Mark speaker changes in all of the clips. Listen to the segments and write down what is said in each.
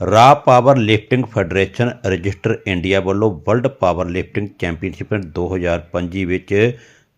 Speaker 1: Raw powerlifting federation register India ਵੱਲੋਂ world power lifting championship 2025 ਵਿੱਚ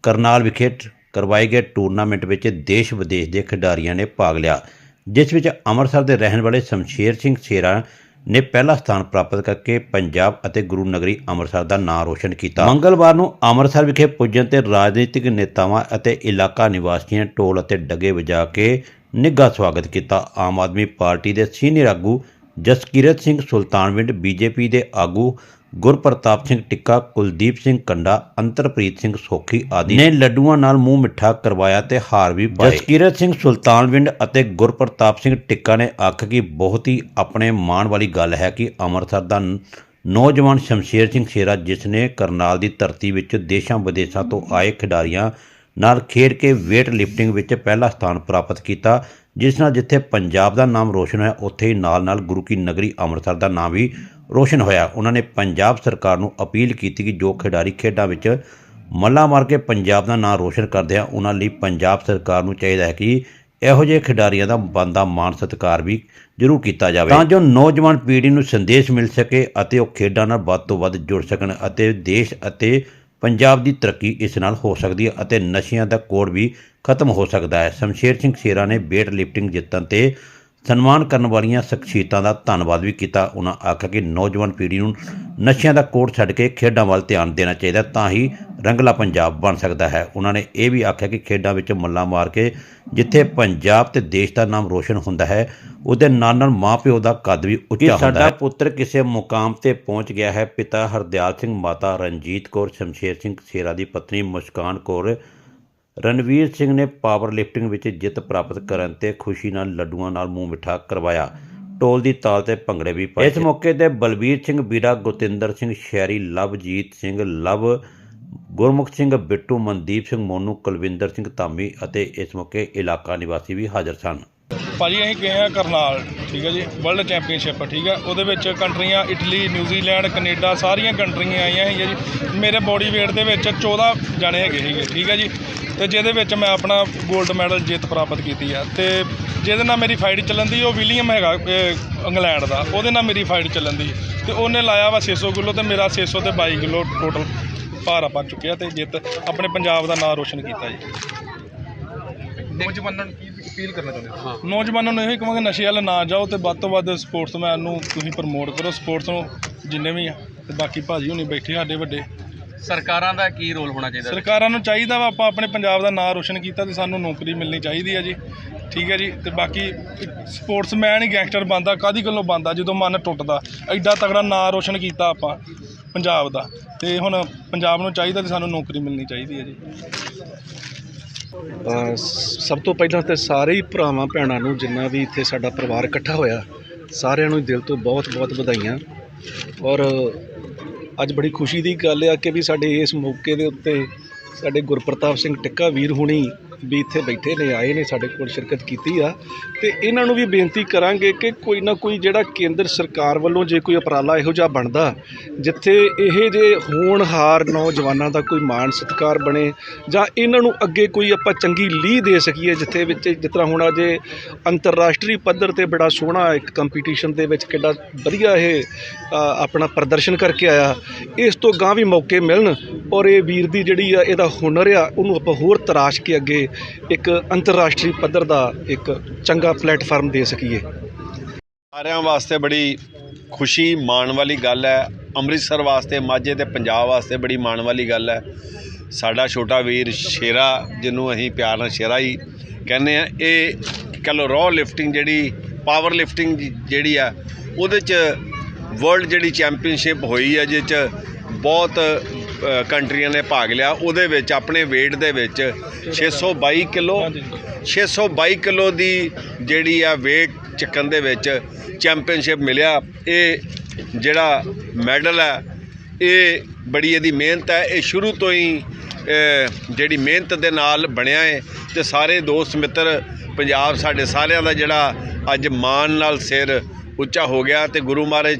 Speaker 1: ਕਰਨਾਲ ਵਿਖੇ ਕਰਵਾਏ ਗਏ ਟੂਰਨਾਮੈਂਟ ਵਿੱਚ ਦੇਸ਼ ਵਿਦੇਸ਼ ਦੇ ਖਿਡਾਰੀਆਂ ਨੇ ਭਾਗ ਲਿਆ, ਜਿਸ ਵਿੱਚ ਅੰਮ੍ਰਿਤਸਰ ਦੇ ਰਹਿਣ ਵਾਲੇ ਸ਼ਮਸ਼ੇਰ ਸਿੰਘ ਸ਼ੇਰਾ ਨੇ ਪਹਿਲਾ ਸਥਾਨ ਪ੍ਰਾਪਤ ਕਰਕੇ ਪੰਜਾਬ ਅਤੇ ਗੁਰੂ ਨਗਰੀ ਅੰਮ੍ਰਿਤਸਰ ਦਾ ਨਾਂ ਰੋਸ਼ਨ ਕੀਤਾ। ਮੰਗਲਵਾਰ ਨੂੰ ਅੰਮ੍ਰਿਤਸਰ ਵਿਖੇ ਪੁੱਜਣ ਤੇ ਰਾਜਨੀਤਿਕ ਨੇਤਾਵਾਂ ਅਤੇ ਇਲਾਕਾ ਨਿਵਾਸੀਆਂ ਢੋਲ ਅਤੇ ਡੱਗੇ ਵਜਾ ਕੇ ਨਿੱਘਾ ਸਵਾਗਤ ਕੀਤਾ। ਆਮ ਆਦਮੀ ਪਾਰਟੀ ਦੇ ਸੀਨੀਅਰ ਆਗੂ ਜਸਕੀਰਤ ਸਿੰਘ ਸੁਲਤਾਨਵਿੰਡ ਬੀਜੇਪੀ ਦੇ ਆਗੂ ਗੁਰਪ੍ਰਤਾਪ ਸਿੰਘ ਟਿੱਕਾ, ਕੁਲਦੀਪ ਸਿੰਘ ਕੰਡਾ, ਅੰਤਰਪ੍ਰੀਤ ਸਿੰਘ ਸੋਖੀ ਆਦਿ ਨੇ ਲੱਡੂਆਂ ਨਾਲ ਮੂੰਹ ਮਿੱਠਾ ਕਰਵਾਇਆ ਤੇ ਹਾਰ ਵੀ ਪਾਏ। ਜਸਕੀਰਤ ਸਿੰਘ ਸੁਲਤਾਨਵਿੰਡ ਅਤੇ ਗੁਰਪ੍ਰਤਾਪ ਸਿੰਘ ਟਿੱਕਾ ਨੇ ਆਖ ਕਿ ਬਹੁਤ ਹੀ ਆਪਣੇ ਮਾਣ ਵਾਲੀ ਗੱਲ ਹੈ ਕਿ ਅੰਮ੍ਰਿਤਸਰ ਦਾ ਨੌਜਵਾਨ ਸ਼ਮਸ਼ੇਰ ਸਿੰਘ ਸ਼ੇਰਾ, ਜਿਸ ਨੇ ਕਰਨਾਲ ਦੀ ਧਰਤੀ ਵਿੱਚ ਦੇਸ਼ਾਂ ਵਿਦੇਸ਼ਾਂ ਤੋਂ ਆਏ ਖਿਡਾਰੀਆਂ ਨਾਲ ਖੇਡ ਕੇ weight lifting ਵਿੱਚ ਪਹਿਲਾ ਸਥਾਨ ਪ੍ਰਾਪਤ ਕੀਤਾ, ਜਿਸ ਨਾਲ ਜਿੱਥੇ ਪੰਜਾਬ ਦਾ ਨਾਮ ਰੋਸ਼ਨ ਹੋਇਆ, ਉੱਥੇ ਹੀ ਨਾਲ-ਨਾਲ ਗੁਰੂ ਕੀ ਨਗਰੀ ਅੰਮ੍ਰਿਤਸਰ ਦਾ ਨਾਮ ਵੀ ਰੋਸ਼ਨ ਹੋਇਆ। ਉਹਨਾਂ ਨੇ ਪੰਜਾਬ ਸਰਕਾਰ ਨੂੰ ਅਪੀਲ ਕੀਤੀ ਕਿ ਜੋ ਖਿਡਾਰੀ ਖੇਡਾਂ ਵਿੱਚ ਮੱਲਾ ਮਾਰ ਕੇ ਪੰਜਾਬ ਦਾ ਨਾਮ ਰੋਸ਼ਨ ਕਰਦੇ ਆ, ਉਹਨਾਂ ਲਈ ਪੰਜਾਬ ਸਰਕਾਰ ਨੂੰ ਚਾਹੀਦਾ ਹੈ ਕਿ ਇਹੋ ਜਿਹੇ ਖਿਡਾਰੀਆਂ ਦਾ ਬੰਦਾ ਮਾਣ ਸਤਿਕਾਰ ਵੀ ਜ਼ਰੂਰ ਕੀਤਾ ਜਾਵੇ। ਤਾਂ ਜੋ ਨੌਜਵਾਨ ਪੀੜ੍ਹੀ ਨੂੰ ਸੰਦੇਸ਼ ਮਿਲ ਸਕੇ ਅਤੇ ਉਹ ਖੇਡਾਂ ਨਾਲ ਵੱਧ ਤੋਂ ਵੱਧ ਜੁੜ ਸਕਣ ਅਤੇ ਦੇਸ਼ ਅਤੇ ਪੰਜਾਬ ਦੀ ਤਰੱਕੀ ਇਸ ਨਾਲ ਹੋ ਸਕਦੀ ਹੈ ਅਤੇ ਨਸ਼ਿਆਂ ਦਾ ਕੋੜ ਵੀ ਖਤਮ ਹੋ ਸਕਦਾ ਹੈ। ਸ਼ਮਸ਼ੇਰ ਸਿੰਘ ਸ਼ੇਰਾ ਨੇ weight lifting ਜਿੱਤਣ ਤੇ ਸਨਮਾਨ ਕਰਨ ਵਾਲੀਆਂ ਸ਼ਖਸੀਅਤਾਂ ਦਾ ਧੰਨਵਾਦ ਵੀ ਕੀਤਾ। ਉਹਨਾਂ ਆਖਿਆ ਕਿ ਨੌਜਵਾਨ ਪੀੜ੍ਹੀ ਨੂੰ ਨਸ਼ਿਆਂ ਦਾ ਕੋੜ ਛੱਡ ਕੇ ਖੇਡਾਂ ਵੱਲ ਧਿਆਨ ਦੇਣਾ ਚਾਹੀਦਾ ਤਾਂ ਹੀ ਰੰਗਲਾ ਪੰਜਾਬ ਬਣ ਸਕਦਾ ਹੈ। ਉਹਨਾਂ ਨੇ ਇਹ ਵੀ ਆਖਿਆ ਕਿ ਖੇਡਾਂ ਵਿੱਚ ਮੱਲਾ ਮਾਰ ਕੇ ਜਿੱਥੇ ਪੰਜਾਬ ਤੇ ਦੇਸ਼ ਦਾ ਨਾਮ ਰੋਸ਼ਨ ਹੁੰਦਾ ਹੈ ਉਹਦੇ ਨਾਲ ਨਾਲ ਮਾਪਿਓ ਦਾ ਕੱਦ ਵੀ ਉੱਚਾ ਹੁੰਦਾ ਹੈ। ਸਾਡਾ ਪੁੱਤਰ ਕਿਸੇ ਮੁਕਾਮ ਤੇ ਪਹੁੰਚ ਗਿਆ ਹੈ ਪਿਤਾ ਹਰਦਿਆਲ ਸਿੰਘ ਮਾਤਾ ਰਣਜੀਤ ਕੌਰ ਸ਼ਮਸ਼ੇਰ ਸਿੰਘ ਸ਼ੇਰਾ ਦੀ ਪਤਨੀ ਮੁਸਕਾਨ ਕੌਰ ਰਣਵੀਰ ਸਿੰਘ ਨੇ ਪਾਵਰ ਲਿਫਟਿੰਗ ਵਿੱਚ ਜਿੱਤ ਪ੍ਰਾਪਤ ਕਰਨ ਤੇ ਖੁਸ਼ੀ ਨਾਲ ਲੱਡੂਆਂ ਨਾਲ ਮੂੰਹ ਮਿੱਠਾ ਕਰਵਾਇਆ। ਢੋਲ ਦੀ ਤਾਲ ਤੇ ਭੰਗੜੇ ਵੀ ਪਾਏ ਇਸ ਮੌਕੇ ਤੇ ਬਲਬੀਰ ਸਿੰਘ ਬੀੜਾ ਗੁਤਿੰਦਰ ਸਿੰਘ ਸ਼ਹਿਰੀ, ਲਵਜੀਤ ਸਿੰਘ ਲਵ, ਗੁਰਮੁਖ ਸਿੰਘ ਬਿੱਟੂ, ਮਨਦੀਪ ਸਿੰਘ ਮੋਨੂ, ਕੁਲਵਿੰਦਰ ਸਿੰਘ ਧਾਮੀ ਅਤੇ ਇਸ ਮੌਕੇ ਇਲਾਕਾ ਨਿਵਾਸੀ ਵੀ ਹਾਜ਼ਰ ਸਨ।
Speaker 2: ਭਾਜੀ, ਅਸੀਂ ਗਏ ਆ ਕਰਨਾਲ, ਠੀਕ ਹੈ ਜੀ, ਵਰਲਡ ਚੈਂਪੀਅਨਸ਼ਿਪ, ਠੀਕ ਹੈ। ਉਹਦੇ ਵਿੱਚ ਕੰਟਰੀਆਂ ਇਟਲੀ ਨਿਊਜ਼ੀਲੈਂਡ ਕੈਨੇਡਾ, ਸਾਰੀਆਂ ਕੰਟਰੀਆਂ ਆਈਆਂ ਹੈਗੀਆਂ ਜੀ। ਮੇਰੇ ਬੋਡੀ weight ਦੇ ਵਿੱਚ 14 ਜਣੇ ਹੈਗੇ ਸੀਗੇ, ਠੀਕ ਹੈ ਜੀ। ਤੇ ਜਿਹਦੇ ਵਿੱਚ ਮੈਂ ਆਪਣਾ 골ਡ ਮੈਡਲ ਜਿੱਤ ਪ੍ਰਾਪਤ ਕੀਤੀ ਆ। ਤੇ ਜਿਹਦੇ ਨਾਲ ਮੇਰੀ ਫਾਈਟ ਚੱਲਣ ਦੀ, ਉਹ ਵਿਲੀਅਮ ਹੈਗਾ ਇੰਗਲੈਂਡ ਦਾ। ਉਹਦੇ ਨਾਲ ਮੇਰੀ ਫਾਈਟ ਚੱਲਣ ਦੀ। ਤੇ ਉਹਨੇ ਲਾਇਆ ਵਾ 600 ਕਿਲੋ ਤੇ ਮੇਰਾ 600 ਤੇ 22 ਕਿਲੋ ਟੋਟਲ ਭਾਰ ਆਪਾਂ ਚੁੱਕਿਆ ਤੇ ਜਿੱਤ, ਆਪਣੇ ਪੰਜਾਬ ਦਾ ਨਾਮ ਰੋਸ਼ਨ ਕੀਤਾ ਜੀ।
Speaker 3: ਨੌਜਵਾਨਾਂ ਨੂੰ ਕੀ ਅਪੀਲ ਕਰਨਾ ਚਾਹੁੰਦੇ ਹੋ?
Speaker 2: ਨੌਜਵਾਨਾਂ ਨੂੰ ਇਹੋ ਕਹਾਂਗੇ ਨਸ਼ੇ ਵੱਲ ਨਾ ਜਾਓ ਤੇ ਵੱਧ ਤੋਂ ਵੱਧ ਸਪੋਰਟਸਮੈਨ ਨੂੰ ਤੁਸੀਂ ਪ੍ਰਮੋਟ ਕਰੋ ਸਪੋਰਟਸ ਨੂੰ ਜਿੰਨੇ ਵੀ ਆ ਤੇ ਬਾਕੀ ਭਾਜੀ ਹੁਣੀ ਬੈਠੇ ਸਾਡੇ ਵੱਡੇ।
Speaker 3: ਸਰਕਾਰਾਂ ਦਾ ਕੀ ਰੋਲ ਹੋਣਾ ਚਾਹੀਦਾ?
Speaker 2: ਸਰਕਾਰਾਂ ਨੂੰ ਚਾਹੀਦਾ ਵਾ ਆਪਾਂ ਆਪਣੇ ਪੰਜਾਬ ਦਾ ਨਾਮ ਰੋਸ਼ਨ ਕੀਤਾ ਤੇ ਸਾਨੂੰ ਨੌਕਰੀ ਮਿਲਣੀ ਚਾਹੀਦੀ ਹੈ ਜੀ। ਠੀਕ ਹੈ ਜੀ ਤੇ ਬਾਕੀ ਸਪੋਰਟਸਮੈਨ ਹੀ ਗੈਂਗਸਟਰ ਬੰਦਾ ਕਾਦੀ ਗੱਲੋਂ ਬੰਦਾ ਜਦੋਂ ਮਨ ਟੁੱਟਦਾ। ਐਡਾ ਤਗੜਾ ਨਾਮ ਰੋਸ਼ਨ ਕੀਤਾ ਆਪਾਂ। ਪੰਜਾਬ ਦਾ। ਤੇ ਹੁਣ ਪੰਜਾਬ ਨੂੰ ਚਾਹੀਦਾ ਤੇ ਸਾਨੂੰ ਨੌਕਰੀ ਮਿਲਣੀ ਚਾਹੀਦੀ ਹੈ ਜੀ।
Speaker 4: ਅ, ਸਭ ਤੋਂ ਪਹਿਲਾਂ ਤੇ ਸਾਰੇ ਹੀ ਭਰਾਵਾਂ ਭੈਣਾਂ ਨੂੰ ਜਿੰਨਾ ਵੀ ਇੱਥੇ ਸਾਡਾ ਪਰਿਵਾਰ ਇਕੱਠਾ ਹੋਇਆ ਸਾਰਿਆਂ ਨੂੰ ਦਿਲ ਤੋਂ ਬਹੁਤ-ਬਹੁਤ ਵਧਾਈਆਂ। ਔਰ ਅੱਜ ਬੜੀ ਖੁਸ਼ੀ ਦੀ ਗੱਲ ਆ ਕਿ ਵੀ ਸਾਡੇ ਇਸ ਮੌਕੇ ਦੇ ਉੱਤੇ ਸਾਡੇ ਗੁਰਪ੍ਰਤਾਪ ਸਿੰਘ ਟਿੱਕਾ ਵੀਰ ਹੁਣੀ ਵੀ ਇੱਥੇ ਬੈਠੇ ਨੇ, ਆਏ ਨੇ, ਸਾਡੇ ਕੋਲ ਸ਼ਿਰਕਤ ਕੀਤੀ ਆ। ਤੇ ਇਹਨਾਂ ਨੂੰ ਵੀ ਬੇਨਤੀ ਕਰਾਂਗੇ ਕਿ ਕੋਈ ਨਾ ਕੋਈ ਜਿਹੜਾ ਕੇਂਦਰ ਸਰਕਾਰ ਵੱਲੋਂ ਜੇ ਕੋਈ ਉਪਰਾਲਾ ਇਹੋ ਜਿਹਾ ਬਣਦਾ, ਜਿੱਥੇ ਇਹ ਜੇ ਹੋਣਹਾਰ ਨੌਜਵਾਨਾਂ ਦਾ ਕੋਈ ਮਾਣ ਸਤਿਕਾਰ ਬਣੇ, ਜਾਂ ਇਹਨਾਂ ਨੂੰ ਅੱਗੇ ਕੋਈ ਆਪਾਂ ਚੰਗੀ ਲੀਹ ਦੇ ਸਕੀਏ, ਜਿੱਥੇ ਵਿੱਚ ਜਿਸ ਤਰ੍ਹਾਂ ਹੁਣ ਅਜੇ ਅੰਤਰਰਾਸ਼ਟਰੀ ਪੱਧਰ ਤੇ ਬੜਾ ਸੋਹਣਾ ਇੱਕ ਕੰਪੀਟੀਸ਼ਨ ਦੇ ਵਿੱਚ ਕਿੱਡਾ ਵਧੀਆ ਇਹ ਆਪਣਾ ਪ੍ਰਦਰਸ਼ਨ ਕਰਕੇ ਆਇਆ। ਇਸ ਤੋਂ ਗਾਂ ਵੀ ਮੌਕੇ ਮਿਲਣ ਔਰ ਇਹ ਵੀਰ ਦੀ ਜਿਹੜੀ ਆ, ਇਹਦਾ ਹੁਨਰ ਆ, ਉਹਨੂੰ ਆਪਾਂ ਹੋਰ ਤਰਾਸ਼ ਕੇ ਅੱਗੇ ਇੱਕ ਅੰਤਰਰਾਸ਼ਟਰੀ ਪੱਧਰ ਦਾ ਇੱਕ ਚੰਗਾ ਪਲੇਟਫਾਰਮ ਦੇ ਸਕੀਏ।
Speaker 5: ਸਾਰਿਆਂ ਵਾਸਤੇ ਬੜੀ ਖੁਸ਼ੀ ਮਾਣ ਵਾਲੀ ਗੱਲ ਹੈ। ਅੰਮ੍ਰਿਤਸਰ ਵਾਸਤੇ, ਮਾਝੇ ਤੇ ਪੰਜਾਬ ਵਾਸਤੇ ਬੜੀ ਮਾਣ ਵਾਲੀ ਗੱਲ ਹੈ। ਸਾਡਾ ਛੋਟਾ ਵੀਰ ਸ਼ੇਰਾ, ਜਿਹਨੂੰ ਅਸੀਂ ਪਿਆਰ ਨਾਲ ਸ਼ੇਰਾ ਹੀ ਕਹਿੰਦੇ ਆ ਇਹ ਕਹ ਲਓ ਰੋ ਲਿਫਟਿੰਗ ਜਿਹੜੀ ਪਾਵਰ ਲਿਫਟਿੰਗ ਜਿਹੜੀ ਆ, ਉਹਦੇ ਚ ਵਰਲਡ ਜਿਹੜੀ ਚੈਂਪੀਅਨਸ਼ਿਪ ਹੋਈ ਹੈ, ਜਿਹਦੇ ਚ ਬਹੁਤ ਕੰਟਰੀਆਂ ਨੇ ਭਾਗ ਲਿਆ। ਉਹਦੇ ਵਿੱਚ, ਆਪਣੇ weight ਦੇ ਵਿੱਚ 622 ਕਿਲੋ 622 ਕਿਲੋ ਦੀ ਜਿਹੜੀ ਆ weight ਚੱਕਣ ਦੇ ਵਿੱਚ ਚੈਂਪੀਅਨਸ਼ਿਪ ਮਿਲਿਆ। ਇਹ ਜਿਹੜਾ ਮੈਡਲ ਹੈ ਇਹ ਬੜੀ ਇਹਦੀ ਮਿਹਨਤ ਹੈ ਇਹ ਸ਼ੁਰੂ ਤੋਂ ਹੀ ਜਿਹੜੀ ਮਿਹਨਤ ਦੇ ਨਾਲ ਬਣਿਆ ਹੈ ਤੇ ਸਾਰੇ ਦੋਸਤ ਮਿੱਤਰ, ਪੰਜਾਬ ਸਾਡੇ ਸਾਰਿਆਂ ਦਾ ਜਿਹੜਾ ਅੱਜ ਮਾਣ ਨਾਲ ਸਿਰ ਉੱਚਾ ਹੋ ਗਿਆ ਤੇ ਗੁਰੂ ਮਹਾਰਾਜ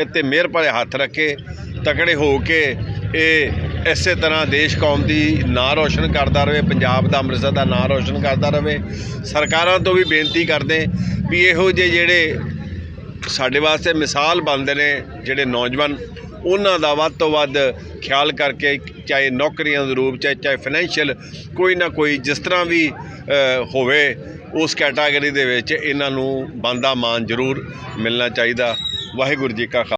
Speaker 5: ਇੱਥੇ ਮਿਹਰ ਭਰੇ ਹੱਥ ਰੱਖੇ, ਤਕੜੇ ਹੋ ਕੇ ਇਹ ਇਸੇ ਤਰ੍ਹਾਂ ਦੇਸ਼ ਕੌਮ ਦੀ ਨਾਂ ਰੋਸ਼ਨ ਕਰਦਾ ਰਹੇ, ਪੰਜਾਬ ਦਾ ਅੰਮ੍ਰਿਤਸਰ ਦਾ ਨਾਂ ਰੋਸ਼ਨ ਕਰਦਾ ਰਹੇ। ਸਰਕਾਰਾਂ ਤੋਂ ਵੀ ਬੇਨਤੀ ਕਰਦੇ ਵੀ ਇਹੋ ਜਿਹੇ ਜਿਹੜੇ ਸਾਡੇ ਵਾਸਤੇ ਮਿਸਾਲ ਬਣਦੇ ਨੇ, ਜਿਹੜੇ ਨੌਜਵਾਨ, ਉਹਨਾਂ ਦਾ ਵੱਧ ਤੋਂ ਵੱਧ ਖਿਆਲ ਕਰਕੇ ਚਾਹੇ ਨੌਕਰੀਆਂ ਦੇ ਰੂਪ ਚਾਹੇ ਚਾਹੇ ਫਾਈਨੈਂਸ਼ੀਅਲ ਕੋਈ ਨਾ ਕੋਈ ਜਿਸ ਤਰ੍ਹਾਂ ਵੀ ਹੋਵੇ, ਉਸ ਕੈਟਾਗਰੀ ਦੇ ਵਿੱਚ ਇਹਨਾਂ ਨੂੰ ਬੰਦਾ ਮਾਨ ਜ਼ਰੂਰ ਮਿਲਣਾ ਚਾਹੀਦਾ। ਵਾਹਿਗੁਰੂ ਜੀ ਕਾ ਖਾਲਸਾ।